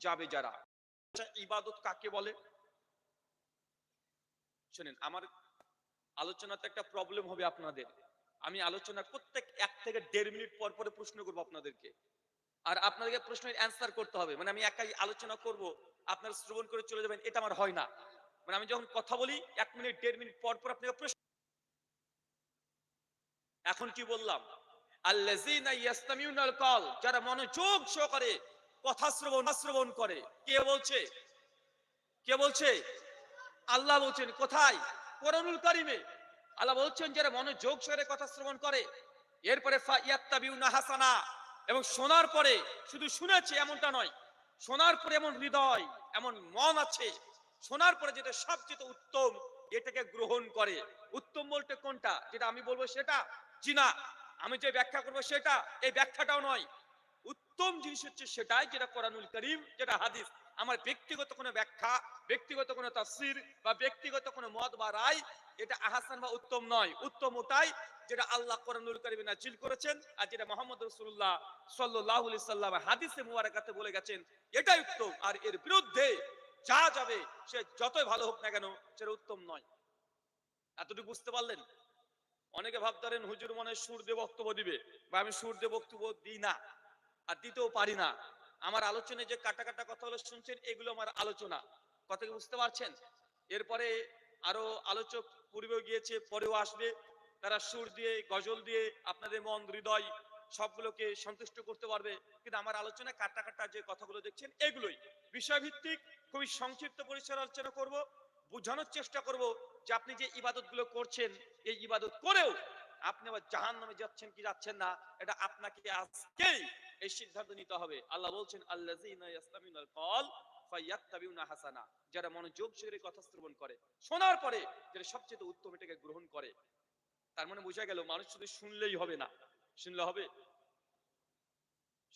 যাবে যারা। ইবাদত কাকে বলে? শুনেন, আমার আলোচনাতে একটা প্রবলেম হবে আপনাদের। আমি আলোচনা প্রত্যেক এক থেকে দেড় মিনিট পর পরে প্রশ্ন করব আপনাদেরকে। আর আপনাদেরকে প্রশ্নের অ্যান্সার করতে হবে। মানে আমি একাই আলোচনা করব, আপনারা শ্রবণ করে চলে যাবেন, এটা আমার হয় না। মানে আমি যখন কথা বলি, এক মিনিট, দেড় মিনিট পর পর আপনাকে প্রশ্ন এখন কি বললাম? কল, যারা মনোযোগ সহকারে কথা শ্রবণ শ্রবণ করে। কে বলছে? কে বলছে? আল্লাহ বলছেন, কোথায়? কোরআনুল কারিমে। আল্লাহ বলছেন যারা মনোযোগ সহকারে কথা শ্রবণ করে। এরপরে হাসানা। এবং শোনার পরে শুধু শুনেছে এমনটা নয়, শোনার পরে এমন হৃদয়, এমন মন আছে। শোনার পরে যেটা সবচেয়ে উত্তম, এটাকে গ্রহণ করে। উত্তম বলতে কোনটা? যেটা আমি বলব সেটা? জি না আমি যে ব্যাখ্যা করব সেটা? এই ব্যাখ্যাটাও নয়। উত্তম জিনিস হচ্ছে সেটাই যেটা কোরআনুল করিম, যেটা হাদিস। আমার ব্যক্তিগত কোনো ব্যাখ্যা, ব্যক্তিগত কোনো তাফসির বা ব্যক্তিগত কোনো মত বা রায়, এটা আহাসান বা উত্তম নয়। উত্তম ওটাই যেটা আল্লাহ কোরআনুল করিমে নাজিল করেছেন আর যেটা মোহাম্মদ রাসূলুল্লাহ সাল্লাল্লাহু আলাইহি সাল্লাম হাদিসে মুবারাকাতে বলে গেছেন, এটাই উত্তম। আর এর বিরুদ্ধে যা যাবে, সে যতই ভালো হোক না কেন, সেটা উত্তম নয়। এতটুকু বুঝতে পারলেন? অনেকে ভাবতারেন হুজুর মনে সুর দিয়ে বক্তব্য দিবে, বা আমি সুর দিয়ে বক্তব্য দিই না। আর দিতেও পারি না। আমার আলোচনায় যে কাটা কাটা কথাগুলো শুনছেন, এগুলো আমার আলোচনা। কথা কি বুঝতে পারছেন? এরপরে আরও আলোচক পূর্বেও গিয়েছে, পরেও আসবে। তারা সুর দিয়ে, গজল দিয়ে আপনাদের মন, হৃদয় সবগুলোকে সন্তুষ্ট করতে পারবে। কিন্তু আমার আলোচনায় কাটা কাটা যে কথাগুলো দেখছেন, এগুলোই। বিষয়ভিত্তিক, খুবই সংক্ষিপ্ত পরিসরে আলোচনা করব, বোঝানোর চেষ্টা করব যে আপনি যে ইবাদতগুলো করছেন, এই ইবাদত করেও আপনি আবার জাহান নামে যাচ্ছেন কি যাচ্ছেন না, এটা আপনাকে আজকেই এই সিদ্ধান্ত নিতে হবে। আল্লাহ বলছেন, আল্লাযীনা যারা মনোযোগ সহকারে কথা শ্রবণ করে, শোনার পরে যেটা সবচেয়ে উত্তম এটাকে গ্রহণ করে, তার মানে বোঝা গেল মানুষ শুধু শুনলেই হবে না। শুনলে হবে?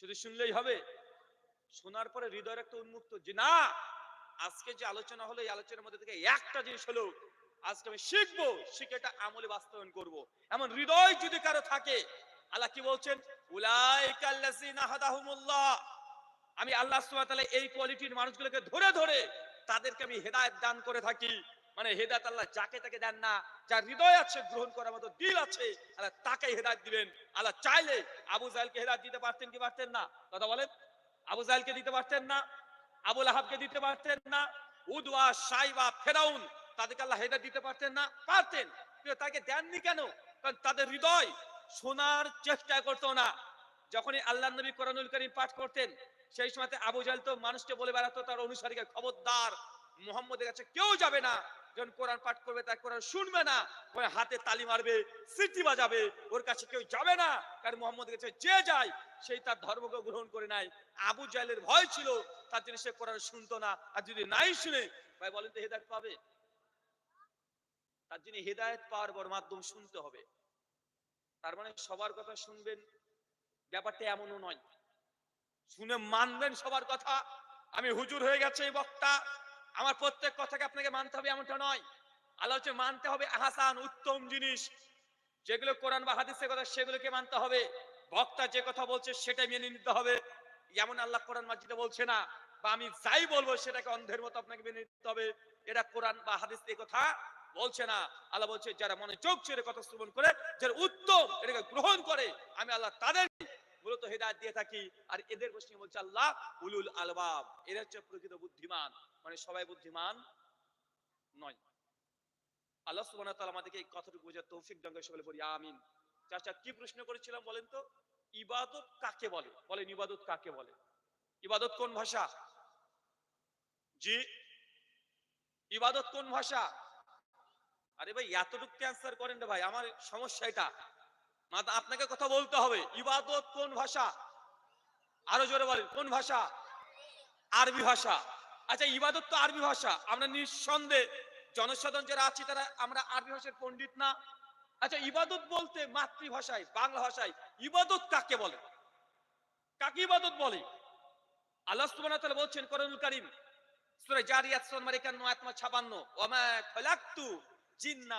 শুধু শুনলেই হবে? শোনার পরে হৃদয়ের একটা উন্মুক্ত যে, না, আজকে যে আলোচনা হলো, এই আলোচনার মধ্যে থেকে একটা জিনিস হলো, আজকে আমি শিখব, শিখে এটা আমলে বাস্তবায়ন করব। এমন হৃদয় যদি কারও থাকে, আল্লাহ কি বলছেন? আমি আল্লাহ এই কোয়ালিটির মানুষগুলোকে ধরে ধরে তাদেরকে আমি হেদায়ত দান করে থাকি। মানে হেদায়ত আল্লাহ যাকে তাকে দেন না, যার হৃদয় আছে, গ্রহণ করার মতো দিল আছে, আল্লাহ তাকে হেদায়েত দিবেন। আল্লাহ চাইলে আবু জাহেলকে হেদায়েত দিতে পারতেন কি পারতেন না? কথা বলেন। আবু জাহেলকে দিতে পারতেন না, আবু লাহাবকে দিতে পারতেন না, উদওয়া, সাইবা, ফেরাউন তাদেরকে আল্লাহ হেদায়ত দিতে পারতেন না, পারতেন। তাকে দেননি কেন? কারণ তাদের হৃদয় শোনার চেষ্টা করতো না। যখনই আল্লাহ নবী কোরআনুল করিম পাঠ করতেন, সেই সময় আবু জাহেল তো মানুষকে বলে বেড়াতো, তার অনুসারীকে খবরদার মোহাম্মদের কাছে কেউ যাবে না। যখন কোরআন পাঠ করবে, তার কোরআন শুনবে না। ওই হাতে তালি মারবে, সিটি বাজাবে, ওর কাছে কেউ যাবে না। কারণ মোহাম্মদের কাছে যে যায়, সেই তার ধর্মকে গ্রহণ করে নাই আবু জাহেলের ভয় ছিল, তার জন্য সে কোরআন শুনতো না। আর যদি নাই শুনে, ভাই বলেন তো হেদায়ত পাবে? তার জন্য হেদায়ত পাওয়ার বড় মাধ্যম শুনতে হবে। তার মানে সবার কথা শুনবেন, ব্যাপারটা এমনও নয়। শুনে মানবেন সবার কথা। আমি হুজুর হয়ে গেছে এই বক্তা। আমার প্রত্যেক কথাকে আপনাকে মানতে হবে এমনটা নয়। আল্লাহ হচ্ছে মানতে হবে আহাসান, উত্তম জিনিস। যেগুলো কোরআন বা হাদিসের কথা, সেগুলোকে মানতে হবে। বক্তা যে কথা বলছে সেটাই মেনে নিতে হবে। যেমন আল্লাহ কোরআন মাজিদে বলছে না। বা আমি যাই বলব সেটাকে অন্ধের মতো আপনাকে মেনে নিতে হবে। এটা কোরআন বা হাদিস এই কথা। বলছে না। আল্লাহ বলছে, যারা মনে চোখ ছেড়ে কথা শ্রবণ করে, যারা উত্তম এটাকে গ্রহণ করে, আমি আল্লাহ তাদের মূলত হেদায়ত দিয়ে থাকি। আর এদের প্রশ্নে বলছে আল্লাহ, উলুল আলবাব, এরা হচ্ছে প্রকৃত বুদ্ধিমান। মানে সবাই বুদ্ধিমান নয়। আল্লাহ ওয়া আমাদেরকে এই কথাটুকু বোঝার তৌফিক করে সকলে বলি, আমিন। চাচা কি প্রশ্ন করেছিলাম বলেন তো? ইবাদত কাকে বলে? বলেন, ইবাদত কাকে বলে? ইবাদত কোন ভাষা? জি, ইবাদত কোন ভাষা? আরে ভাই, এতটুকু ক্যান্সার করেন রে ভাই, আমার সমস্যা এটা। আপনাকে কথা বলতে হবে, ইবাদত কোন ভাষা? আরও জোরে বলেন, কোন ভাষা? আরবি ভাষা। আচ্ছা ইবাদত তো আরবি ভাষা, আমরা নিঃসন্দেহে, জনসাধারণ যারা আছি, তারা আমরা আরবি ভাষার পণ্ডিত না। আচ্ছা ইবাদত বলতে মাতৃভাষায়, বাংলা ভাষায়, ইবাদত কাকে বলে? কাকে ইবাদত বলে? আল্লাহ সুবহানাহু ওয়া তাআলা বলছেন কোরআনুল কারীম, সূরা জারিয়াত সূরা নম্বর 51 আয়াত 56 ওয়া মা খালাকতু জিন্না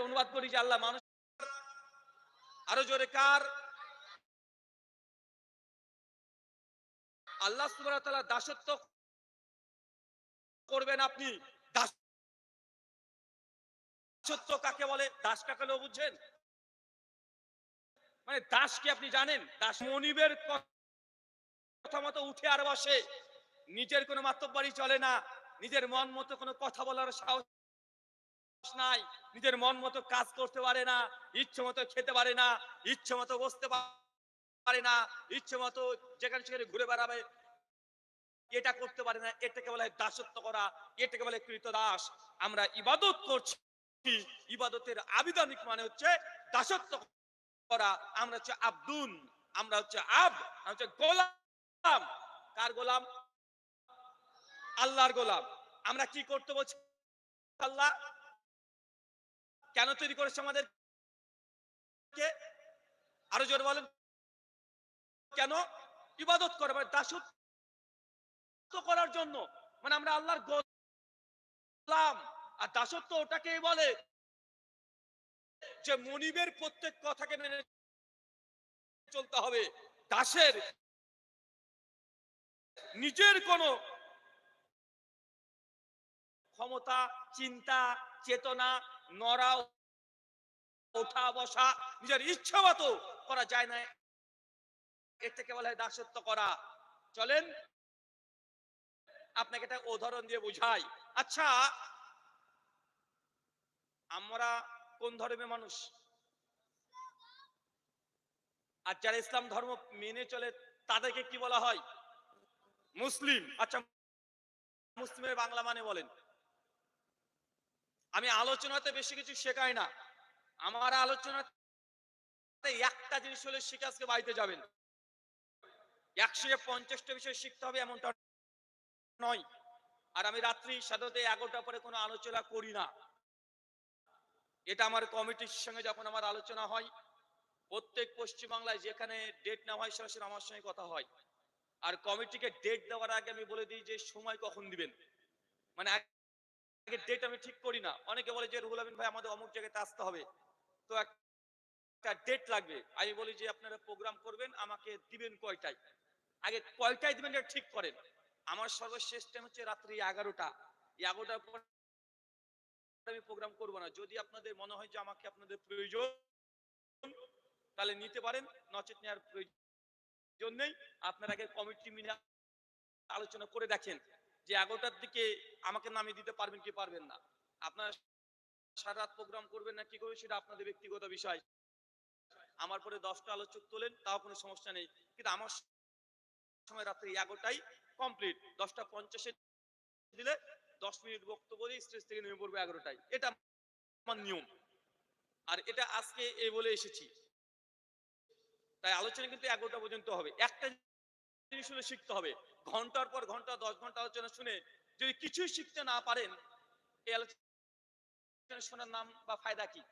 অনুবাদ করি যে আল্লাহ মানুষ আরও জোরে, কার? আল্লাহ দাসত্ব করবেন আপনি। দাসত্ব কাকে বলে? দাস কাকে বুঝছেন? মানে দাস কি আপনি জানেন? দাস মনিবের কথা মতো উঠে আর বসে। নিজের কোনো মাতব্বারি চলে না। নিজের মন মতো কোনো কথা বলার সাহস নাই। নিজের মন মতো কাজ করতে পারে না। ইচ্ছে মতো খেতে পারে না। ইচ্ছে মতো বসতে পারে না। ইচ্ছে মতো যেখানে সেখানে ঘুরে বেড়াবে। এটা করতে পারে না। এটাকে বলে দাসত্ব করা। এটাকে বলে কৃত দাস। আমরা ইবাদত করছি। ইবাদতের আবিধানিক মানে হচ্ছে দাসত্ব করা, আমরা হচ্ছে আব্দুন, আমরা হচ্ছে আব, আমরা হচ্ছে গোলাম। কার গোলাম? আল্লাহর গোলাম। আমরা কি করতে বলছি? আল্লাহ কেন তৈরি করেছে আমাদের আরও জোরে বলেন। কেন? ইবাদত করে মানে দাসত্ব করার জন্য। মানে আমরা আল্লাহর গোলাম। আর দাসত্ব ওটাকেই বলে যে মনিবের প্রত্যেক কথাকে মেনে চলতে হবে। দাসের নিজের কোন ক্ষমতা, চিন্তা, চেতনা, নড়া, ওঠা, বসা, নিজের ইচ্ছা মতো করা যায় না। এর থেকে বলা হয় দাসত্ব করা। চলেন, আপনাকে একটা উদাহরণ দিয়ে বুঝাই। আচ্ছা আমরা কোন ধর্মের মানুষ? আর যারা ইসলাম ধর্ম মেনে চলে, তাদেরকে কি বলা হয়? মুসলিম। আচ্ছা মুসলিমের বাংলা মানে বলেন। আমি আলোচনাতে বেশি কিছু শেখাই না। আমার আলোচনাতে একটা জিনিস হলে শিখে আজকে বাড়িতে যাবেন। একশো পঞ্চাশটা বিষয় শিখতে হবে এমনটা নয়। আর আমি রাত্রি সাধারণত এগারোটা পরে কোনো আলোচনা করি না। এটা আমার কমিটির সঙ্গে যখন আমার আলোচনা হয়, প্রত্যেক পশ্চিমবাংলায় যেখানে ডেট নেওয়া হয় সরাসরি আমার সঙ্গে কথা হয়। আর কমিটিকে ডেট দেওয়ার আগে আমি বলে দিই যে সময় কখন দিবেন। মানে আগে ডেট আমি ঠিক করি না। অনেকে বলে যে রুহুল আমিন ভাই, আমাদের অমুক জায়গাতে আসতে হবে। তো একটা ডেট লাগবে। আমি বলি যে আপনারা প্রোগ্রাম করবেন, আমাকে দিবেন কয়টায়? আগে কয়টায় দিবেন এটা ঠিক করেন। আমার সর্বশেষ টাইম হচ্ছে রাত্রি এগারোটা। এগারোটার পর আমি প্রোগ্রাম করব না। যদি আপনাদের মনে হয় যে আমাকে আপনাদের প্রয়োজন, তাহলে নিতে পারেন। নচেত নেওয়ার প্রয়োজন নেই। আপনার আগে কমিটি মিলে আলোচনা করে দেখেন যে এগারোটার দিকে আমাকে নামিয়ে দিতে পারবেন কি পারবেন না। আপনারা সারা রাত প্রোগ্রাম করবেন না, কি করবেন সেটা আপনাদের ব্যক্তিগত বিষয়। আমার পরে দশটা আলোচক তোলেন, তাও কোনো সমস্যা নেই। কিন্তু আমার সময় রাত্রি এগারোটাই কমপ্লিট। দশটা পঞ্চাশে দিলে দশ মিনিট বক্তব্য দিয়ে স্টেজ থেকে নেমে পড়ব এগারোটায়। এটা আমার নিয়ম। আর এটা আজকে এই বলে এসেছি। তাই আলোচনা কিন্তু এগারোটা পর্যন্ত হবে। একটা জিনিস হলে শিখতে হবে। ঘণ্টার পর ঘণ্টা, দশ ঘণ্টা আলোচনা শুনে যদি কিছুই শিখতে না পারেন, এই আলোচনা শোনার নাম বা ফায়দা কি?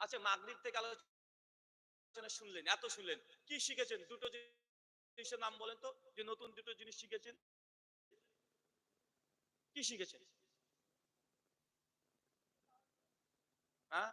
আচ্ছা মাগরিব থেকে আলোচনা শুনলেন, এত শুনলেন। কি শিখেছেন? দুটো জিনিসের নাম বলেন তো, যে নতুন দুটো জিনিস শিখেছেন। কি শিখেছেন হ্যাঁ